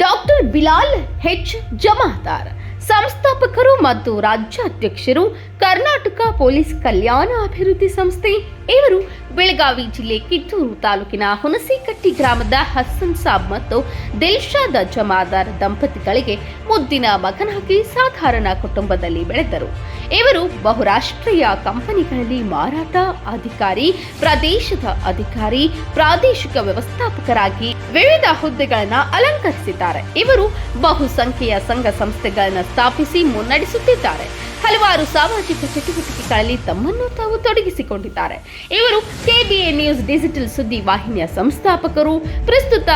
Doctor Bilal H Jamadar ಸಂಸ್ಥಾಪಕರು ಮತ್ತು ರಾಜ್ಯಾಧ್ಯಕ್ಷರು ಕರ್ನಾಟಕ ಪೊಲೀಸ್ ಕಲ್ಯಾಣ ಅಭಿವೃದ್ಧಿ ಸಂಸ್ಥೆ ಇವರು ಬೆಳಗಾವಿ ಜಿಲ್ಲೆ ಕಿತ್ತೂರು ತಾಲೂಕಿನ ಹುಣಸಿಕಟ್ಟಿ ಗ್ರಾಮದ ಹಸನ್ ಸಾಬ್ ಮತ್ತು ದಿಲ್ಶಾದ ಜಮಾದಾರ್ ದಂಪತಿಗಳಿಗೆ ಮುದ್ದಿನ ಮಗನಾಗಿ ಸಾಧಾರಣ ಕುಟುಂಬದಲ್ಲಿ ಬೆಳೆದರು. ಇವರು ಬಹುರಾಷ್ಟ್ರೀಯ ಕಂಪನಿಗಳಲ್ಲಿ ಮಾರಾಟ ಅಧಿಕಾರಿ, ಪ್ರದೇಶದ ಅಧಿಕಾರಿ, ಪ್ರಾದೇಶಿಕ ವ್ಯವಸ್ಥಾಪಕರಾಗಿ ವಿವಿಧ ಹುದ್ದೆಗಳನ್ನು ಅಲಂಕರಿಸಿದ್ದಾರೆ. ಇವರು ಬಹುಸಂಖ್ಯೆಯ ಸಂಘ ಸಂಸ್ಥೆಗಳನ್ನು ಸ್ಥಾಪಿಸಿ ಮುನ್ನಡೆಸುತ್ತಿದ್ದಾರೆ. ಹಲವಾರು ಸಾಮಾಜಿಕ ಚಟುವಟಿಕೆಗಳಲ್ಲಿ ತಮ್ಮನ್ನು ತಾವು ತೊಡಗಿಸಿಕೊಂಡಿದ್ದಾರೆ. ಇವರು ಕೆಬಿಎ ನ್ಯೂಸ್ ಡಿಜಿಟಲ್ ಸುದ್ದಿ ವಾಹಿನಿಯ ಸಂಸ್ಥಾಪಕರು. ಪ್ರಸ್ತುತ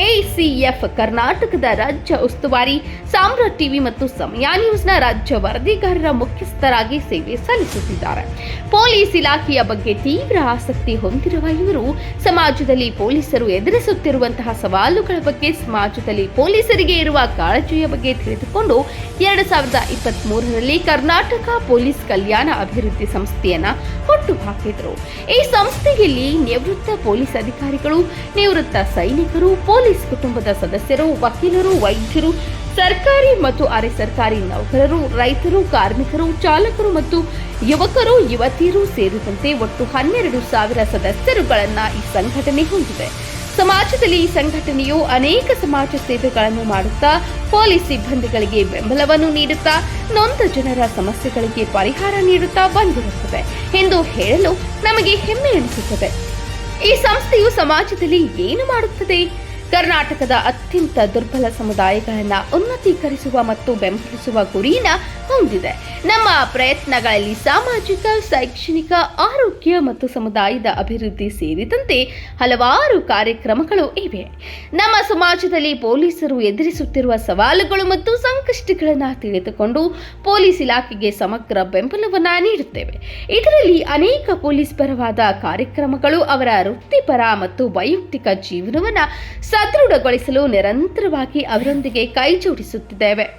ಎಸಿಎಫ್ ಕರ್ನಾಟಕದ ರಾಜ್ಯ ಉಸ್ತುವಾರಿ ಸಾಮ್ರ ಟಿವಿ ಮತ್ತು ಸಮಯ ನ್ಯೂಸ್ನ ರಾಜ್ಯ ವರದಿಗಾರರ ಮುಖ್ಯಸ್ಥರಾಗಿ ಸೇವೆ ಸಲ್ಲಿಸುತ್ತಿದ್ದಾರೆ. ಪೊಲೀಸ್ ಇಲಾಖೆಯ ಬಗ್ಗೆ ತೀವ್ರ ಆಸಕ್ತಿ ಹೊಂದಿರುವ ಇವರು ಸಮಾಜದಲ್ಲಿ ಪೊಲೀಸರು ಎದುರಿಸುತ್ತಿರುವಂತಹ ಸವಾಲುಗಳ ಬಗ್ಗೆ ಸಮಾಜದಲ್ಲಿ ಪೊಲೀಸರಿಗೆ ಇರುವ ಕಾಳಜಿಯ ಬಗ್ಗೆ ತಿಳಿದುಕೊಂಡು ಎರಡು ಸಾವಿರದ ಇಪ್ಪತ್ತ್ ಕರ್ನಾಟಕ ಪೊಲೀಸ್ ಕಲ್ಯಾಣ ಅಭಿವೃದ್ಧಿ ಸಂಸ್ಥೆಯನ್ನ ಹುಟ್ಟು ಹಾಕಿದರು. ಈ ಸಂಸ್ಥೆಯಲ್ಲಿ ನಿವೃತ್ತ ಪೊಲೀಸ್ ಅಧಿಕಾರಿಗಳು, ನಿವೃತ್ತ ಸೈನಿಕರು, ಪೊಲೀಸ್ ಕುಟುಂಬದ ಸದಸ್ಯರು, ವಕೀಲರು, ವೈದ್ಯರು, ಸರ್ಕಾರಿ ಮತ್ತು ಅರೆ ಸರ್ಕಾರಿ ನೌಕರರು, ರೈತರು, ಕಾರ್ಮಿಕರು, ಚಾಲಕರು ಮತ್ತು ಯುವಕರು, ಯುವತಿಯರು ಸೇರಿದಂತೆ ಒಟ್ಟು ಹನ್ನೆರಡು ಸಾವಿರ ಸದಸ್ಯರುಗಳನ್ನ ಈ ಸಂಘಟನೆ ಹೊಂದಿದೆ. ಸಮಾಜದಲ್ಲಿ ಈ ಸಂಘಟನೆಯು ಅನೇಕ ಸಮಾಜ ಸೇವೆಗಳನ್ನು ಮಾಡುತ್ತಾ, ಪೊಲೀಸ್ ಸಿಬ್ಬಂದಿಗಳಿಗೆ ಬೆಂಬಲವನ್ನು ನೀಡುತ್ತಾ, ನೊಂದ ಜನರ ಸಮಸ್ಯೆಗಳಿಗೆ ಪರಿಹಾರ ನೀಡುತ್ತಾ ಬಂದಿರುತ್ತದೆ ಎಂದು ಹೇಳಲು ನಮಗೆ ಹೆಮ್ಮೆ ಅನಿಸುತ್ತದೆ. ಈ ಸಂಸ್ಥೆಯು ಸಮಾಜದಲ್ಲಿ ಏನು ಮಾಡುತ್ತದೆ? ಕರ್ನಾಟಕದ ಅತ್ಯಂತ ದುರ್ಬಲ ಸಮುದಾಯಗಳನ್ನು ಉನ್ನತೀಕರಿಸುವ ಮತ್ತು ಬೆಂಬಲಿಸುವ ಗುರಿನ ಹೊಂದಿದೆ. ನಮ್ಮ ಪ್ರಯತ್ನಗಳಲ್ಲಿ ಸಾಮಾಜಿಕ, ಶೈಕ್ಷಣಿಕ, ಆರೋಗ್ಯ ಮತ್ತು ಸಮುದಾಯದ ಅಭಿವೃದ್ಧಿ ಸೇರಿದಂತೆ ಹಲವಾರು ಕಾರ್ಯಕ್ರಮಗಳು ಇವೆ. ನಮ್ಮ ಸಮಾಜದಲ್ಲಿ ಪೊಲೀಸರು ಎದುರಿಸುತ್ತಿರುವ ಸವಾಲುಗಳು ಮತ್ತು ಸಂಕಷ್ಟಗಳನ್ನು ತಿಳಿದುಕೊಂಡು ಪೊಲೀಸ್ ಇಲಾಖೆಗೆ ಸಮಗ್ರ ಬೆಂಬಲವನ್ನು ನೀಡುತ್ತೇವೆ. ಇದರಲ್ಲಿ ಅನೇಕ ಪೊಲೀಸ್ ಪರವಾದ ಕಾರ್ಯಕ್ರಮಗಳು ಅವರ ವೃತ್ತಿಪರ ಮತ್ತು ವೈಯಕ್ತಿಕ ಜೀವನವನ್ನು ಸದೃಢಗೊಳಿಸಲು ನಿರಂತರವಾಗಿ ಅವರೊಂದಿಗೆ ಕೈಜೋಡಿಸುತ್ತಿದ್ದೇವೆ.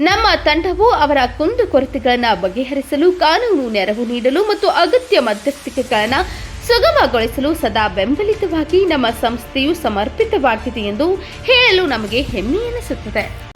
ನಮ್ಮ ತಂಡವು ಅವರ ಕುಂದುಕೊರತೆಗಳನ್ನು ಬಗೆಹರಿಸಲು ಕಾನೂನು ನೆರವು ನೀಡಲು ಮತ್ತು ಅಗತ್ಯ ಮಧ್ಯಸ್ಥಿಕೆಗಳನ್ನು ಸುಗಮಗೊಳಿಸಲು ಸದಾ ಬೆಂಬಲಿತವಾಗಿ ನಮ್ಮ ಸಂಸ್ಥೆಯು ಸಮರ್ಪಿತವಾಗಿದೆ ಎಂದು ಹೇಳಲು ನಮಗೆ ಹೆಮ್ಮೆ ಎನಿಸುತ್ತದೆ.